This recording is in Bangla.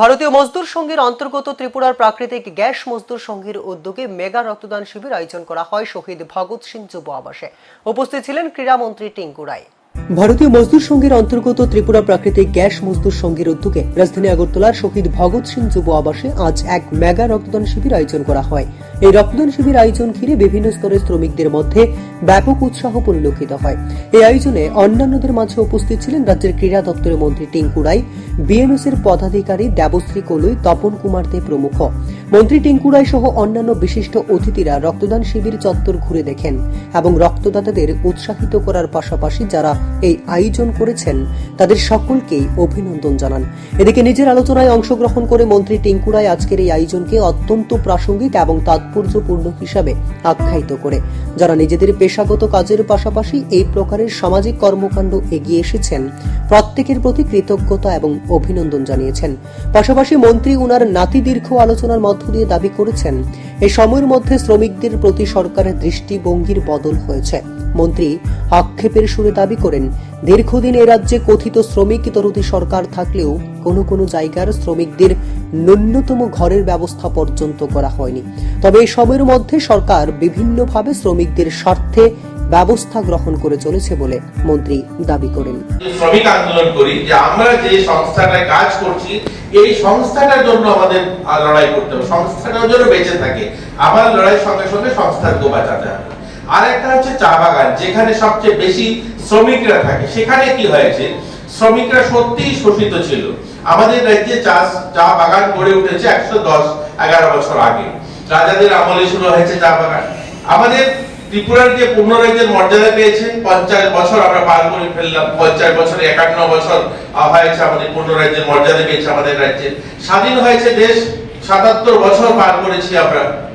ভারতীয় মজদুর সংঘের অন্তর্গত ত্রিপুরার প্রাকৃতিক গ্যাস মজদুর সংঘের উদ্যোগে মেগা রক্তদান শিবির আয়োজন করা হয় শহীদ ভগৎ সিং যুব আবাসে। উপস্থিত ছিলেন ক্রীড়ামন্ত্রী টিঙ্কু রায়। ভারতীয় মজদুর সংঘের অন্তর্গত ত্রিপুরা প্রাকৃতিক গ্যাস মজদুর সংঘের উদ্যোগে রাজধানী আগরতলার শহীদ ভগৎ সিং যুব আবাসে আজ এক মেগা রক্তদান শিবির আয়োজন করা হয়। এই রক্তদান শিবির আয়োজন ঘিরে বিভিন্ন স্তরের শ্রমিকদের মধ্যে ব্যাপক উৎসাহ পরিলক্ষিত হয়। এই আয়োজনে অন্যান্যদের মাঝে উপস্থিত ছিলেন রাজ্যের ক্রীড়া দপ্তরের মন্ত্রী টিঙ্কু রায় বিএনএস এর পদাধিকারী দেবশ্রী কলুই, তপন কুমার দে প্রমুখ। মন্ত্রী টিঙ্কু রায় সহ অন্যান্য বিশিষ্ট অতিথিরা রক্তদান শিবির চত্বর ঘুরে দেখেন এবং রক্তদাতাদের উৎসাহিত করার পাশাপাশি যারা এই আয়োজন করেছেন, তাদের সকলকেই অভিনন্দন জানান। এদিকে নিজের আলোচনায় অংশগ্রহণ করে মন্ত্রী টিঙ্কু রায় আজকের এই আয়োজনকে অত্যন্ত প্রাসঙ্গিক এবং তাৎপর্যপূর্ণ হিসাবে আখ্যায়িত করে। যারা নিজেদের পেশাগত কাজের পাশাপাশি এই প্রকারের সামাজিক কর্মকাণ্ড এগিয়ে এসেছেন, প্রত্যেকের প্রতি কৃতজ্ঞতা এবং অভিনন্দন জানিয়েছেন। পাশাপাশি মন্ত্রী উনার নাতি দীর্ঘ আলোচনার মধ্য দিয়ে দাবি করেছেন এই সময়ের মধ্যে শ্রমিকদের প্রতি সরকারের দৃষ্টিভঙ্গির বদল হয়েছে। মন্ত্রী আক্ষেপের সুরে দাবি করেন, দীর্ঘদিন এ রাজ্যে কথিত শ্রমিক তরুতি সরকার থাকলেও কোনো কোনো জায়গার শ্রমিকদের ন্যূনতম ঘরের ব্যবস্থা পর্যন্ত করা হয়নি। তবে এই সময়ের মধ্যে সরকার বিভিন্নভাবে শ্রমিকদের স্বার্থে ব্যবস্থা গ্রহণ করে চলেছে বলে মন্ত্রী দাবি করেন। শ্রমিক আন্দোলন করি, যে আমরা যে সংস্থাটায় কাজ করছি, এই সংস্থাটার জন্য আমাদের লড়াই করতে হবে। সংস্থাটার জন্য বেঁচে থাকে। আমার লড়াইয়ের সঙ্গে সঙ্গে সংস্থাকেও বাঁচাতে হবে। আর একটা হচ্ছে চা বাগান, যেখানে সবচেয়ে বেশি শ্রমিকরা থাকে। সেখানে কি হয়েছে? শ্রমিকরা সত্যিই শোষিত ছিল। আমাদের রাজ্যে চা চা বাগান গড়ে উঠেছে একশো দশ, এগারো বছর আগে। রাজাদের আমলে শুরু হয়েছে চা বাগান। আমাদের ত্রিপুরার যে পূর্ণ রাজ্যের মর্যাদা পেয়েছে পঞ্চাশ বছর আমরা পার করে ফেললাম পঞ্চাশ বছর, একান্ন বছর হয়েছে আমাদের পূর্ণ রাজ্যের মর্যাদা পেয়েছে আমাদের রাজ্যে। স্বাধীন হয়েছে দেশ, সাতাত্তর বছর পার করেছি আমরা।